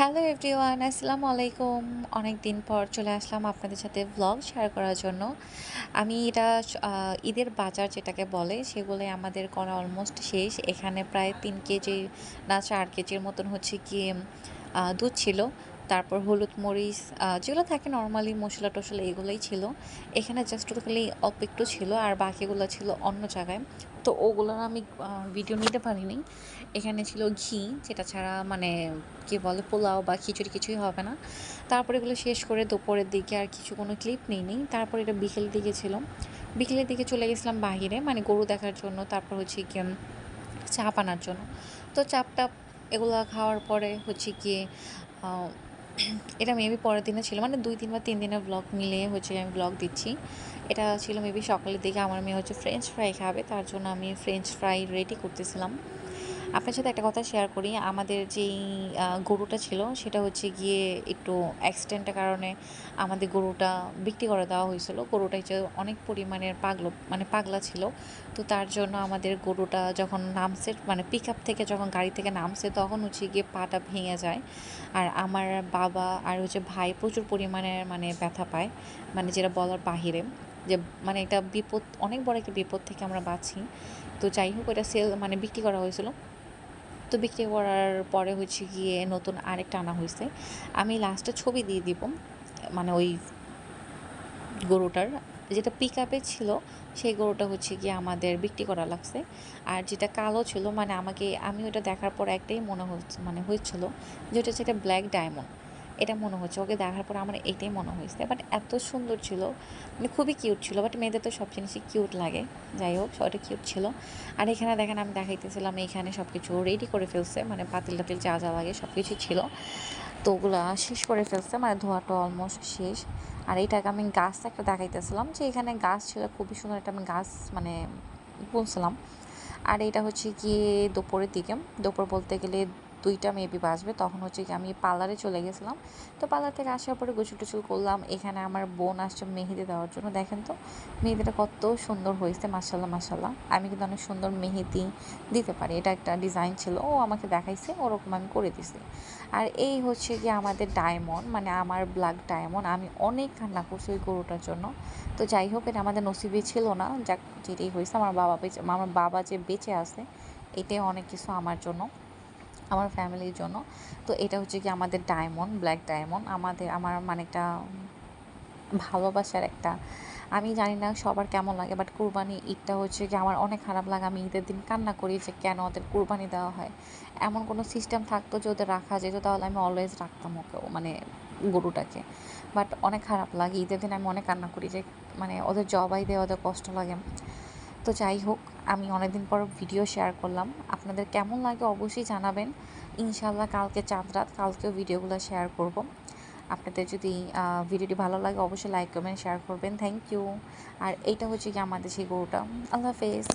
Hello everyone, আসসালামু আলাইকুম। অনেক দিন পর চলে আসলাম আপনাদের সাথে ব্লগ শেয়ার করার জন্য। আমি এটা ঈদের বাজার যেটাকে বলে সেগুলো আমাদের করা অলমোস্ট শেষ। এখানে প্রায় তিন কেজি না চার কেজির মতন হচ্ছে কি দুধ ছিল। তারপর হলুদ মরিচ যেগুলো থাকে নর্মালি মশলা টশলা এগুলোই ছিল। এখানে জাস্ট খালি অল্প একটু ছিল আর বাকিগুলো ছিল অন্য জায়গায়। তো ওগুলোর আমি ভিডিও নিতে পারিনি। এখানে ছিল ঘি যেটা ছাড়া মানে কি বলে পোলাও বা খিচুড়ি কিছুই হবে না। তারপরে এগুলো শেষ করে দুপুরের দিকে আর কিছু কোনো ক্লিপ নিইনি। তারপর এটা বিকেলের দিকে ছিল। বিকেলের দিকে চলে গেছিলাম বাহিরে মানে গরু দেখার জন্য তারপর হচ্ছে কি চাপ আনার জন্য। তো চাপটা এগুলো খাওয়ার পরে হচ্ছে আহ, এটা মেবি পরের দিনে ছিল মানে দুই দিন বা তিন দিনের ব্লগ মিলে হচ্ছে আমি ব্লগ দিচ্ছি। এটা ছিল মেবি সকালের দিকে, আমার মেয়ে হচ্ছে ফ্রেঞ্চ ফ্রাই খাবে, তার জন্য আমি ফ্রেঞ্চ ফ্রাই রেডি করতেছিলাম। আপনার সাথে একটা কথা শেয়ার করি। আমাদের যেই গরুটা ছিল, সেটা হচ্ছে গিয়ে একটু অ্যাক্সিডেন্টের কারণে আমাদের গরুটা বিক্রি করে দেওয়া হয়েছিল। গরুটা হচ্ছে অনেক পরিমাণের পাগলো মানে পাগলা ছিল। তো তার জন্য আমাদের গরুটা যখন নামছে মানে পিক আপ থেকে যখন গাড়ি থেকে নামছে, তখন হচ্ছে গিয়ে পাটা ভেঙে যায়। আর আমার বাবা আর হচ্ছে ভাই প্রচুর পরিমাণের মানে ব্যথা পায় মানে যেটা বলার বাহিরে। যে মানে এটা বিপদ, অনেক বড় একটা বিপদ থেকে আমরা বাঁচি। তো যাই হোক, এটা সেল মানে বিক্রি করা হয়েছিল। তো বিক্রি করার পরে হচ্ছে গিয়ে নতুন আরেকটা আনা হয়েছে আমি লাস্টে ছবি দিয়ে দিব মানে ওই গরুটার। যেটা পিক আপে ছিল, সেই গরুটা হচ্ছে গিয়ে আমাদের বিক্রি করা লাগছে। আর যেটা কালো ছিল মানে আমাকে, আমি ওটা দেখার পর একটাই মনে হচ্ছে মানে হয়েছিল যে ওটা হচ্ছে একটা ব্ল্যাক ডায়মন্ড এটা মনে হচ্ছে, ওকে দেখার পর আমার এটাই মনে হয়েছে। বাট এত সুন্দর ছিল মানে খুবই কিউট ছিল বাট মেয়েদের তো সব জিনিসই কিউট লাগে। যাই হোক ওটা কিউট ছিল। আর এখানে দেখেন আমি দেখাইতেছিলাম, এখানে সব কিছু রেডি করে ফেলছে মানে পাতিল টাতিল যা যা লাগে সব কিছু ছিল। তো ওগুলা শেষ করে ফেলছে মানে ধোয়াটা অলমোস্ট শেষ। আর এইটাকে আমি গাছ একটা দেখাইতেছিলাম, যে এখানে গাছ ছিল, খুবই সুন্দর একটা আমি গাছ মানে বলছিলাম আর এটা হচ্ছে গিয়ে দুপুরের দিকে। দুপুর বলতে গেলে দুইটা মেবি বাজবে, তখন হচ্ছে কি আমি পার্লারে চলে গেছিলাম। তো পার্লার থেকে আসার পরে গোসল টোসল করলাম, এখানে আমার বোন আসছে মেহেদি দেওয়ার জন্য, দেখেন তো। মেহেদিটা কত সুন্দর হয়েছে মাসাল্লাহ মাসাল্লাহ আমি কিন্তু অনেক সুন্দর মেহেদি দিতে পারি, এটা একটা ডিজাইন ছিল, ও আমাকে দেখাইছে, ওরকম আমি করে দিছি। আর এই হচ্ছে কি আমাদের ডায়মন্ড মানে আমার ব্ল্যাক ডায়মন্ড আমি অনেক কান্না করছি ওই গরুটার জন্য। তো যাই হোক, এটা আমাদের নসিবে ছিল না, যাক, যেটাই হয়েছে, আমার বাবা বেঁচে, আমার বাবা যে বেঁচে আছে, এটাই অনেক কিছু আমার জন্য। আমার ফ্যামিলির জন্য। তো এটা হচ্ছে কি আমাদের ডায়মন্ড, ব্ল্যাক ডায়মন্ড। আমাদের, আমার মানে একটা ভালোবাসার একটা, আমি জানি না সবার কেমন লাগে বাট কুরবানি ঈদটা হচ্ছে কি আমার অনেক খারাপ লাগে। আমি ঈদের দিন কান্না করি যে কেন ওদের কুরবানি দেওয়া হয়। এমন কোনো সিস্টেম থাকতো যে ওদের রাখা যেত, তাহলে আমি অলওয়েজ রাখতাম ওকে মানে গরুটাকে। বাট অনেক খারাপ লাগে। ঈদের দিন আমি অনেক কান্না করি যে মানে ওদের জবাই দেওয়া ওদের কষ্ট লাগে। তো যাই হোক, আমি অনেকদিন পর ভিডিও শেয়ার করলাম। আপনাদের কেমন লাগে অবশ্যই জানাবেন। ইনশাল্লাহ কালকে চাঁদ রাত, কালকেও ভিডিওগুলো শেয়ার করব। আপনাদের যদি ভিডিওটি ভালো লাগে, অবশ্যই লাইক কমেন্ট শেয়ার করবেন। থ্যাংক ইউ আর এইটা হচ্ছে কি আমাদের সেই গরুটা। আল্লাহ হাফেজ।